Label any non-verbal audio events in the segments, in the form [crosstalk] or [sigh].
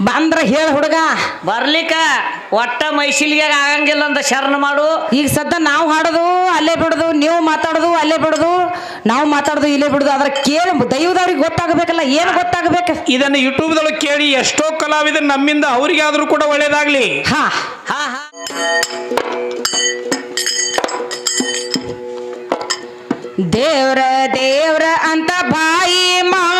ಬಂದ್ರ ಹೇಳ ಹುಡುಗ. ಬರ್ಲಿಕ್ಕ ಒಟ್ಟ ಮೈಸಿಲಿಗೆ ಆಗಂಗಿಲ್ಲ ಅಂತ ಶರಣ ಮಾಡು. ಈಗ ಸದ್ದ ನಾವು ಹಾಡೋದು ಅಲ್ಲೇ ಬಿಡುದು ನೀವು ಮಾತಾಡೋದು ಅಲ್ಲೇ ಬಿಡುದು ನಾವು ಮಾತಾಡೋದು ಇಲ್ಲೇ ಬಿಡುದು ಅದ್ರ ಕೇಳಿ ದೈವದವ್ರಿಗೆ ಗೊತ್ತಾಗಬೇಕಲ್ಲ ಏನು ಗೊತ್ತಾಗಬೇಕು? ಯೂಟ್ಯೂಬ್ ಯೂಟ್ಯೂಬ್ದೊಳಗೆ ಕೇಳಿ ಎಷ್ಟೋ ಕಲಾವಿದ ನಮ್ಮಿಂದ ಅವ್ರಿಗೆ ಆದ್ರೂ ಕೂಡ ಒಳ್ಳೇದಾಗ್ಲಿ. ಹಾ. ಹಾ ಹಾ. ದೇವ್ರ ದೇವ್ರ ಅಂತ ಬಾಯಿ ಮಾಡತೇವ್ರೆ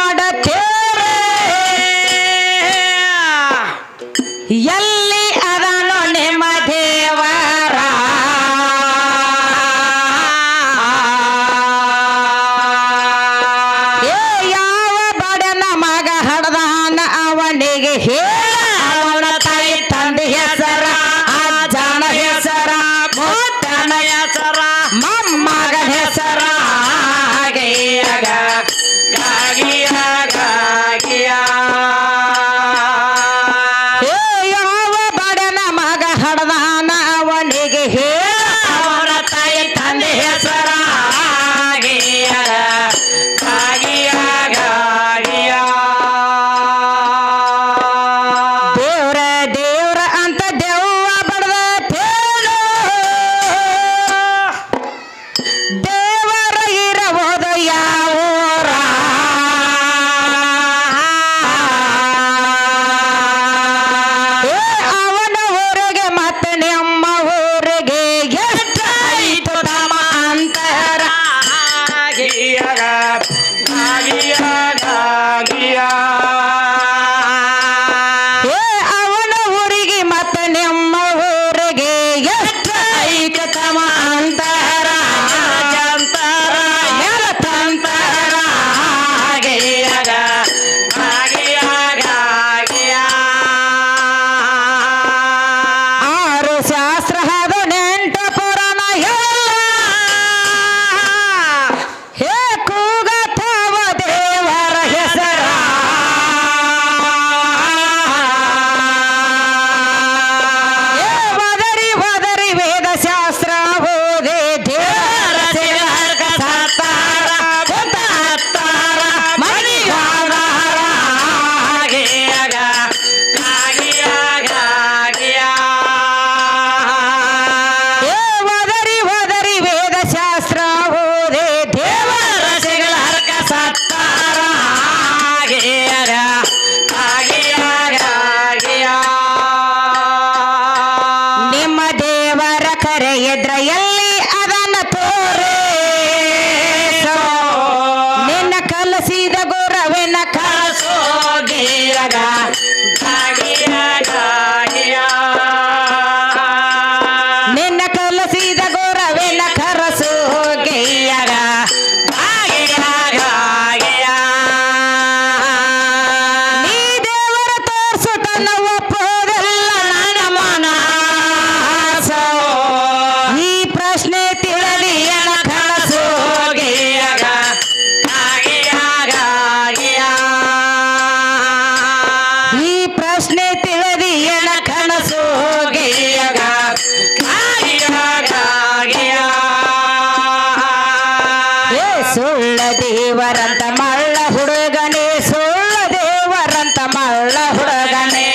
ದೇವರಂತ ಮಳ್ಳ ಹುಡುಗನೇ ಸುಳ್ಳ ದೇವರಂತ ಮಳ್ಳ ಹುಡುಗನೇ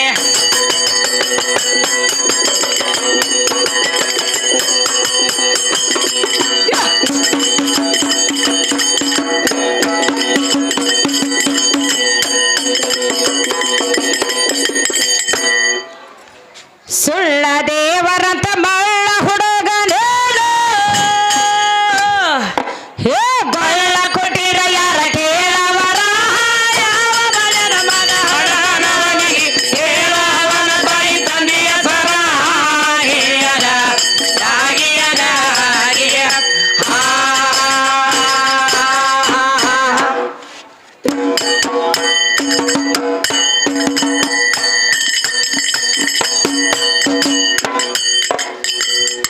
ಸುಳ್ಳ ದೇವರಂತ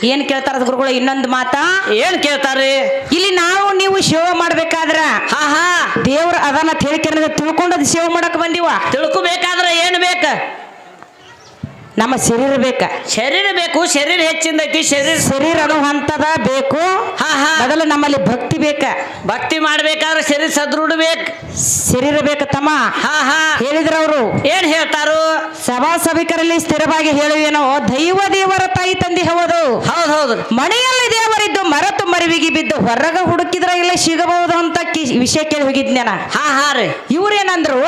ಏನ್ ಕೇಳ್ತಾರ ಗುರುಗಳು ಇನ್ನೊಂದು ಮಾತಾ? ಏನ್ ಕೇಳ್ತಾರ್ರಿ? ಇಲ್ಲಿ ನಾವು ನೀವು ಸೇವೆ ಮಾಡ್ಬೇಕಾದ್ರ? ಹಾ ಹಾ. ದೇವ್ರ ಅದನ್ನ ತಿಳ್ಕೊಂಡ್ ಅದು ಸೇವೆ ಮಾಡಕ್ ಬಂದಿವ? ತಿಳ್ಕೊಬೇಕಾದ್ರ ಏನ್ ಬೇಕ? ನಮ್ಮ ಶರೀರ ಬೇಕ. ಶರೀರ ಬೇಕು ಶರೀರ ಹೆಚ್ಚಿಂದೈತಿ ಶರೀರ ಶರೀರ ಅನ್ನುವಂತದ ಬೇಕು. ಹಾ ಹಾ. ಮೊದಲು ನಮ್ಮಲ್ಲಿ ಭಕ್ತಿ ಬೇಕ. ಭಕ್ತಿ ಮಾಡ್ಬೇಕಾದ್ರೆ ಶರೀರ ಸದೃಢ ಬೇಕು. ಶರೀರ ಬೇಕ ತಮ್ಮ ಹಾ ಹಾ. ಹೇಳಿದ್ರ ಅವರು ಏನ್ ಹೇಳ್ತಾರು? ಸಭಾ ಸಭಿಕರಲ್ಲಿ ಸ್ಥಿರವಾಗಿ ಹೇಳುವೇನೋ ದೈವ ದೇವರ ತಾಯಿ ತಂದೆ ಹೌದು. ಹೌದ್ ಮನೆಯಲ್ಲಿ ದೇವರಿದ್ದು ಮರತು ಮರಿವಿಗೆ ಬಿದ್ದು ಹೊರಗ ಹುಡುಕಿದ್ರ ಇಲ್ಲ ಸಿಗಬಹುದು ಅಂತ ವಿಷಯ ಕೇಳಿ ಹೋಗಿದ್ನ ಹಾ ಹಾ ರೀ. ಇವ್ರೇನಂದ್ರು?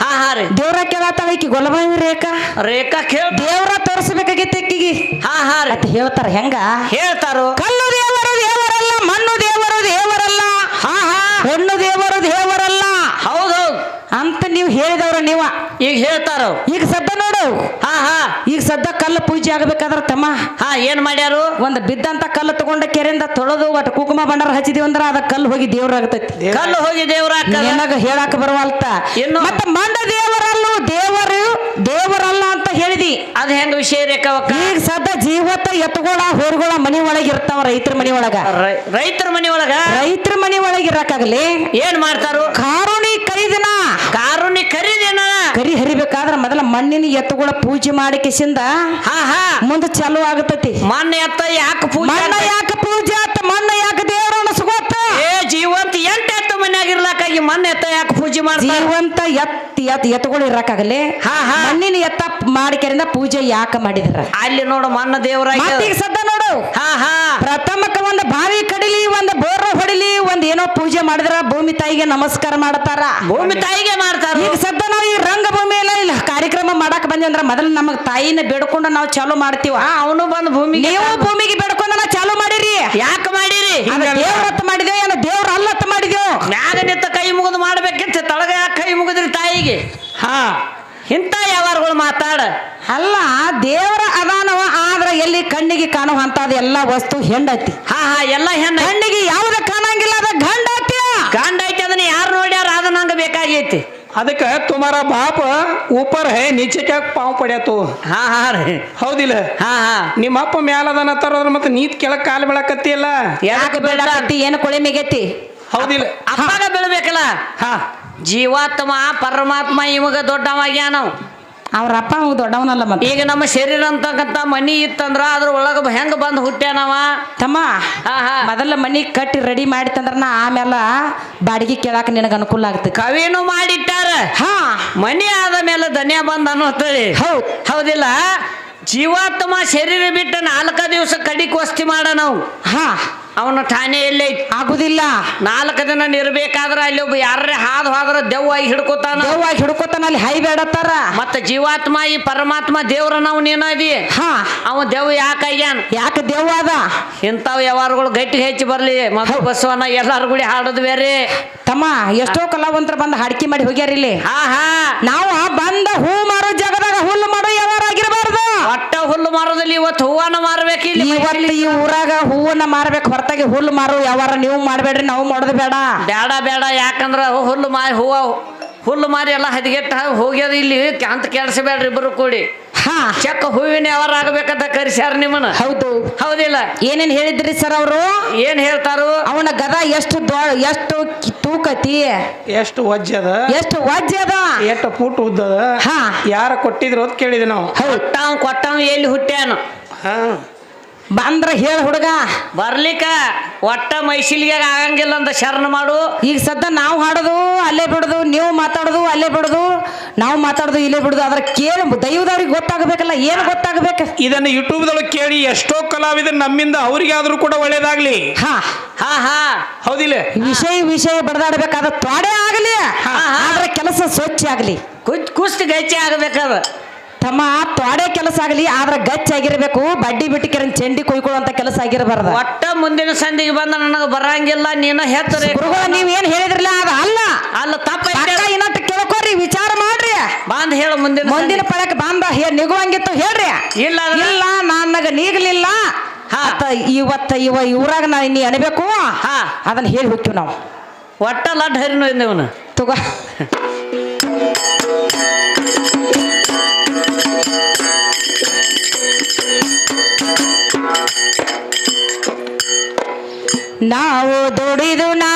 ಹಾ ಹಾ ರೀ. ದೇವ್ರ ಕೇಳತ್ತಾಳ ಈಕಿ ಗೊಲಬಾಯಿ ರೇಖಾ? ರೇಖಾ ಕೇಳ ದೇವ್ರ ತೋರಿಸ್ಬೇಕಾಗಿತ್ತು ಅಕ್ಕಿಗೆ ಹಾ ಹಾ ರೀ. ಅಂತ ಹೇಳ್ತಾರ ಹೆಂಗ? ಹೇಳ್ತಾರು. ಕಲ್ಲು ದೇವರು ದೇವರಲ್ಲ ಮಣ್ಣು ದೇವರು ದೇವರಲ್ಲ. ಹಾ ಹಾ. ಹೆಣ್ಣು ದೇವರು ದೇವರಲ್ಲ ಹೌದ್ ಹೌದ್ ಅಂತ ನೀವು ಹೇಳಿದವ್ರ ನೀವ? ಈಗ ಹೇಳ್ತಾರ? ಈಗ ಸದ್ದ ನೋಡು. ಹಾ ಹಾ. ಈಗ ಸದ್ದ ಕಲ್ಲು ಪೂಜೆ ಆಗ್ಬೇಕಾದ್ರ ತಮ್ಮ. ಹಾ ಏನ್ ಮಾಡ್ಯಾರು? ಒಂದ್ ಬಿದ್ದಂತ ಕಲ್ಲು ತಗೊಂಡ ಕೆರೆಯಿಂದ ತೊಳೆದು ಒಟ್ಟು ಕುಂಕುಮ ಬಂಡಾರ ಹಚ್ಚಿದೀವಿ ಅಂದ್ರ ಅದ ಕಲ್ಲು ಹೋಗಿ ದೇವ್ರ ಆಗ್ತೈತಿ. ಕಲ್ಲು ಹೋಗಿ ದೇವ್ರ ನಿನಗ ಹೇಳಾಕ ಬರುವಲ್ತ? ಮತ್ತ ಮಂಡ ದೇವರಲ್ಲೂ ದೇವರು ದೇವರಲ್ಲ ಅಂತ ಹೇಳಿದಿ. ಅದ ಹೆಂಗ ವಿಷಯ ರೇಖಾವಕ್ಕ ಈಗ ಸದ್ದ ಜೀವತ್ತ ಎತ್ತುಗಳ ಹೋರ್ಗಳ ಮನಿ ಒಳಗ ಇರ್ತಾವ ರೈತರ ಮನಿ ಒಳಗ. ರೈತರ ಮನಿ ಒಳಗ? ರೈತರ ಮನಿ ಒಳಗ ಇರಕಾಗಲಿ ಏನ್ ಮಾಡ್ತಾರು? ಕಾರುಣಿ ಕರಿ ಹರಿಬೇಕಾದ್ರ ಮೊದಲ ಮಣ್ಣಿನ ಎತ್ತುಗಳ ಪೂಜೆ ಮಾಡಿ ಕಿಸಿಂದ ಹಾ ಹಾ. ಮುಂದೆ ಚಾಲು ಆಗತೈತಿ. ಮಣ್ಣ ಎತ್ತ ಯಾಕೆ ಪೂಜೆ ಮಣ್ಣ ಯಾಕೆ ಪೂಜೆ ಆತ? ಮಣ್ಣ ಯಾಕ ದೇವ್ರ ಅನಸ್ಕೋತ? ಏ ಜೀವಂತ ಎಂಟ ಎತ್ತು ಮನ್ಯಾಗ ಇರ್ಲಾಕಾಗಿ ಮಣ್ಣು ಎತ್ತ ಯಾಕೆ ಪೂಜೆ ಮಾಡ್ತಾರ? ಜೀವಂತ ಎತ್ ಎತ್ ಎತ್ತುಗಳು ಇರಕಾಗಲಿ ಹಾ, ಹಾ. ಮಣ್ಣಿನ ಎತ್ತ ಮಾಡಿಕೆರಿಂದ ಪೂಜೆ ಯಾಕ ಮಾಡಿದ್ರ? ಅಲ್ಲಿ ನೋಡು ಮಣ್ಣ ದೇವ್ರ ಈಗ ಸದ್ದ ಹಾ ಹಾ. ಪ್ರಥಮಕ್ಕ ಒಂದು ಬಾವಿ ಕಡಿಲಿ ಒಂದು ಬೋರ್ ಹೊಡಿಲಿ ಒಂದ್ ಏನೋ ಪೂಜೆ ಮಾಡಿದ್ರ ಭೂಮಿ ತಾಯಿಗೆ ನಮಸ್ಕಾರ ಮಾಡ್ತಾರ. ಭೂಮಿ ತಾಯಿಗೆ ಮಾಡ್ತಾರ. ಈಗ ಸದ್ದ ನಾವು ಈ ರಂಗಭೂಮಿ ಎಲ್ಲ ಇಲ್ಲ ಕಾರ್ಯಕ್ರಮ ಮಾಡಕ್ ಬಂದ್ವಿ ಅಂದ್ರ ಮೊದಲು ನಮಗ್ ತಾಯಿನ ಬೇಡ್ಕೊಂಡು ನಾವು ಚಾಲು ಮಾಡ್ತೀವ. ಅವನು ಬಂದು ಭೂಮಿ ನೀವು ಭೂಮಿಗೆ ಬೇಡ್ಕೊಂಡು ನಾವು ಚಾಲು ಮಾಡಿರಿ. ಯಾಕೆ ಮಾಡಿರಿ? ದೇವ್ರ ದೇವ್ರತ್ತ ಮಾಡಿದೇವ್ ಏನ ದೇವ್ರ ಅಲ್ಲತ್ತ ಮಾಡಿದೇವ್ ಮ್ಯಾಗ ನಿಂತ ಕೈ ಮುಗಿದು ಮಾಡ್ಬೇಕಿತ್ತು ತಳಗ ಯಾಕೆ ಕೈ ಮುಗಿದ್ರಿ ತಾಯಿಗೆ? ಹಾ. ಇಂತ ವ್ಯವಹಾರಗಳು ಮಾತಾಡ. ಅಲ್ಲ ದೇವರ ಆದ್ರ ಎಲ್ಲಿ ಕಣ್ಣಿಗೆ ಕಾಣುವಂತದ ಎಲ್ಲ ವಸ್ತು ಹೆಂಡತಿ. ಹಾ ಹಾ ಎಲ್ಲ ಹೆಣ್ಣು. ಕಣ್ಣಿಗೆ ಯಾವ್ದ ಕಾಣಂಗಿಲ್ಲ ಅದ ಗಂಡ ಐತಿ ಗಂಡ ಐತಿ ಅದನ್ನ ಯಾರು ನೋಡ್ಯಾರ ಅದ ನಂಗ ಬೇಕಾಗೈತಿ. ಅದಕ್ಕೆ ತುಮಾರ ಬಾಪ ಊಪರ್ ಹೇ ನಿಚಕ್ಯಾಗ ಪಾವು ಪಡ್ಯಾತು. ಹಾ ಹಾ ರೀ. ಹೌದಿಲ್ಲ? ಹಾ ಹಾ. ನಿಮ್ಮ ಅಪ್ಪ ಮ್ಯಾಲದನ ತರೋದ್ರ ಮತ್ತೆ ನೀತ್ ಕೆಳ ಕಾಲು ಬೆಳಕತ್ತಿಲ್ಲ ಯಾಕೆ ಏನು ಕೊಳೆ ಮಿಗೈತಿ? ಹೌದಿಲ್ಲ. ಅಪ್ಪಾಗ ಬೆಳಬೇಕಲ್ಲ? ಹಾ. ಜೀವಾತ್ಮ ಪರಮಾತ್ಮ ಇವಾಗ ದೊಡ್ಡವಾಗ್ಯಾನವು ಅವ್ರ ಅಪ್ಪ ಅವ್ ದೊಡ್ಡವನಲ್ಲ ಮತ್ತೆ. ಈಗ ನಮ್ಮ ಶರೀರ ಅಂತಕ್ಕಂತ ಮನಿ ಇತ್ತಂದ್ರ ಅದ್ರ ಒಳಗ ಹೆಂಗ ಬಂದು ಹುಟ್ಟ್ಯಾನವ ತಮ್ಮ ಮೊದಲ ಮನಿ ಕಟ್ಟಿ ರೆಡಿ ಮಾಡಿತ್ತಂದ್ರ ನಾ ಆಮೇಲೆ ಬಾಡಿಗೆ ಕೇಳಾಕ ನಿನಗ ಅನುಕೂಲ ಆಗ್ತದೆ ಕವಿನೂ ಮಾಡಿಟ್ಟಾರ. ಹಾ. ಮನಿ ಆದ ಮೇಲೆ ಧನ್ಯ ಬಂದ ಅನ್ನೋತೇಳಿ ಹೌದ್. ಹೌದಿಲ್ಲ? ಜೀವಾತ್ಮ ಶರೀರ ಬಿಟ್ಟ ನಾಲ್ಕ ದಿವಸ ಕಡಿ ವಸ್ತಿ ಮಾಡ ನಾವು. ಹಾ. ಅವನ ಠಾಣೆಯಲ್ಲಿ ಆಗುದಿಲ್ಲ. ನಾಲ್ಕು ದಿನ ನಿರ್ಬೇಕಾದ್ರೆ ಅಲ್ಲಿ ಒಬ್ಬ ಯಾರೇ ಹಾದು ಹೋದ್ರ ದೆವ್ವಾಗಿ ಹಿಡ್ಕೋತಾನ. ದೆವ್ವಾಗಿ ಹಿಡ್ಕೋತಾನ ಅಲ್ಲಿ ಹೈ ಬೇಡತ್ತಾರ? ಮತ್ತ ಜೀವಾತ್ಮ ಈ ಪರಮಾತ್ಮ ದೇವ್ರ ನಾವು ನೀನದಿ ಹಾ. ಅವ ದೆವ್ ಯಾಕಾಗ್ಯಾನ ಯಾಕೆ ದೆವ್ವ ಅದ? ಇಂಥವ್ ವ್ಯವಹಾರಗಳು ಗಟ್ಟಿ ಹೆಚ್ಚಿ ಬರ್ಲಿ. ಮಧು ಬಸವನ ಎಲ್ಲಾರು ಗುಡಿ ಹಾಡೋದು ಬೇರೆ. ತಮ್ಮ ಎಷ್ಟೋ ಕಲಾವಂತರ ಬಂದು ಹಾಡಿಕೆ ಮಾಡಿ ಹೋಗ್ಯಾರ ಇಲ್ಲಿ. ಹಾ ಹಾ ನಾವು ಬಂದ ಹೂ ಮಾರೋ ಜಾಗದಾಗ ಹುಲ್ಲು ಮಾಡೋ ಯಾವಾರ ಆಗಿರಬಾರ್ದು ಒಟ್ಟ ಹುಲ್ಲು ಮಾರೋದಲ್ಲಿ ಇವತ್ತು ಹೂವನ್ನ ಮಾರ್ಬೇಕು ಇಲ್ಲಿ ಇವತ್ತು ಈ ಊರಾಗ ಹೂವನ್ನ ಮಾರ್ಬೇಕು ಹೊರತಾಗಿ ಹುಲ್ಲು ಮಾರು ಯಾವಾರ ನೀವು ಮಾಡಬೇಡ್ರಿ ನಾವು ಮಾಡೋದು ಬೇಡ. ಬೇಡ ಬೇಡ ಯಾಕಂದ್ರ ಹುಲ್ಲು ಮಾರಿ ಹೂವ ಹುಲ್ಲು ಮಾರಿ ಎಲ್ಲ ಹದಿಗೆಟ್ಟ ಹೋಗ್ಯದ ಇಲ್ಲಿ ಅಂತ ಕೆಲ್ಸಬೇಡ್ರಿ ಇಬ್ಬರು ಕೂಡಿ. ಚಕ್ಕ ಹೂವಿನ ಯಾವಾರ ಆಗ್ಬೇಕಂತ ಕರಿಸ್ಯಾರ ನಿಮ್ಮನ್ನ. ಹೌದು. ಹೌದಿಲ್ಲ? ಏನೇನ್ ಹೇಳಿದ್ರಿ ಸರ್ ಅವರು? ಏನ್ ಹೇಳ್ತಾರು? ಅವನ ಗದ ಎಷ್ಟು ಎಷ್ಟು ಕಿ- ತೂಕತಿ? ಎಷ್ಟು ವಜ್ಜದ ಎಷ್ಟು ವಜ್ಜದ ಅದ? ಎಷ್ಟು ಫೂಟ್ ಉದ್ದದ? ಹಾ. ಯಾರ ಕೊಟ್ಟಿದ್ರು ಅಂತ ಕೇಳಿದೆ ನಾವು. ಹೌದು. ಕೊಟ್ಟವ್ ಕೊಟ್ಟವ್ ಎಲ್ಲಿ ಹುಟ್ಟ್ಯಾನ. ಹಾ. ಬಂದ್ರ ಹೇಳ ಹುಡುಗ. ಬರ್ಲಿಕ್ಕ ಒಟ್ಟ ಮೈಸಿಲಿಗೆ ಆಗಂಗಿಲ್ಲ ಅಂತ ಶರಣ ಮಾಡು. ಈಗ ಸದ್ದ ನಾವು ಹಾಡೋದು ಅಲ್ಲೇ ಬಿಡುದು ನೀವು ಮಾತಾಡೋದು ಅಲ್ಲೇ ಬಿಡುದು ನಾವು ಮಾತಾಡೋದು ಇಲ್ಲೇ ಬಿಡುದು ಅದ್ರ ಕೇಳಿ ದೈವದವ್ರಿಗೆ ಗೊತ್ತಾಗಬೇಕಲ್ಲ ಏನು ಗೊತ್ತಾಗಬೇಕು? ಇದನ್ನ ಯೂಟ್ಯೂಬ್ದೊಳಗೆ ಕೇಳಿ ಎಷ್ಟೋ ಕಲಾವಿದ ನಮ್ಮಿಂದ ಅವ್ರಿಗಾದ್ರೂ ಕೂಡ ಒಳ್ಳೇದಾಗ್ಲಿ. ಹಾ. ಹಾ ಹಾ. ಹೌದಿಲ್ಲ? ವಿಷಯ ವಿಷಯ ಬಡದಾಡಬೇಕಾದ ತ್ವಾಡೆ ಆಗಲಿ ಆದ್ರೆ ಕೆಲಸ ಸ್ವಚ್ಛ ಆಗಲಿ. ಕುಚ್ ಕುಸ್ತಿ ಗಚ್ಚಿ ಆಗ್ಬೇಕದ. ತಮ್ಮ ತೋಡೆ ಕೆಲಸ ಆಗಲಿ ಆದ್ರೆ ಗಚ್ಚಾಗಿರ್ಬೇಕು ಬಡ್ಡಿ ಬಡ್ಡಿ ಬಿಟ್ಟಿಕೆರನ್ ಚೆಂಡಿ ಕೊಯ್ಕೊಳ್ಳುವಂತ ಕೆಲಸ ಆಗಿರಬಾರ್ದು. ಒಟ್ಟ ಮುಂದಿನ ಸಂದಿಗೆ ಬಂದ ನನಗೆ ಬರಂಗಿಲ್ಲ ನೀನು ಹೆತ್ತರೆ ಗುರುಗಳ ನೀವ್ ಏನ್ ಹೇಳಿದ್ರಲ್ಲ? ಅದ ಅಲ್ಲ. ಅಲ್ಲ ತಪ್ಪ ಇನ್ನಟ್ಟು ಕೇಳ್ಕೊರಿ ವಿಚಾರ ಮಾಡ್ರಿ. ಬಾಂದ್ ಹೇಳ ಮುಂದಿನ ಮುಂದಿನ ಪಳಕ್ ಬಾಂದ ನಿಗುವಂಗಿತ್ತು ಹೇಳ್ರಿ. ಇಲ್ಲ ಇಲ್ಲ ನನಗ ನೀಗ್ಲಿಲ್ಲ. ಇವತ್ತ ಇವ ಇವ್ರಾಗ ನಾ ನೀ ಅನ್ಬೇಕು. ಹಾ. ಅದನ್ನ ಹೇಳಿ ಹೋಗ್ತೀವಿ ನಾವು. ಒಟ್ಟ ಲಡ್ ಹರಿನೋ ಇವನು. ತಗೋ. [laughs] ನಾವು ದುಡಿದು ನಾವೇ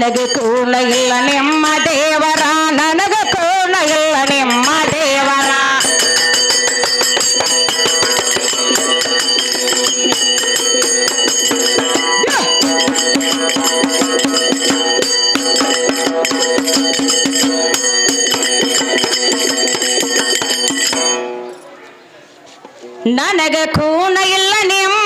ನನಗೆ ಕೂಡ ಇಲ್ಲ ನಿಮ್ಮ ದೇವರ ನನಗೆ ಕೂಡ ಇಲ್ಲ ನಿಮ್ಮ ದೇವರ. ನನಗೆ ಕೂಡ ಇಲ್ಲ ನಿಮ್ಮ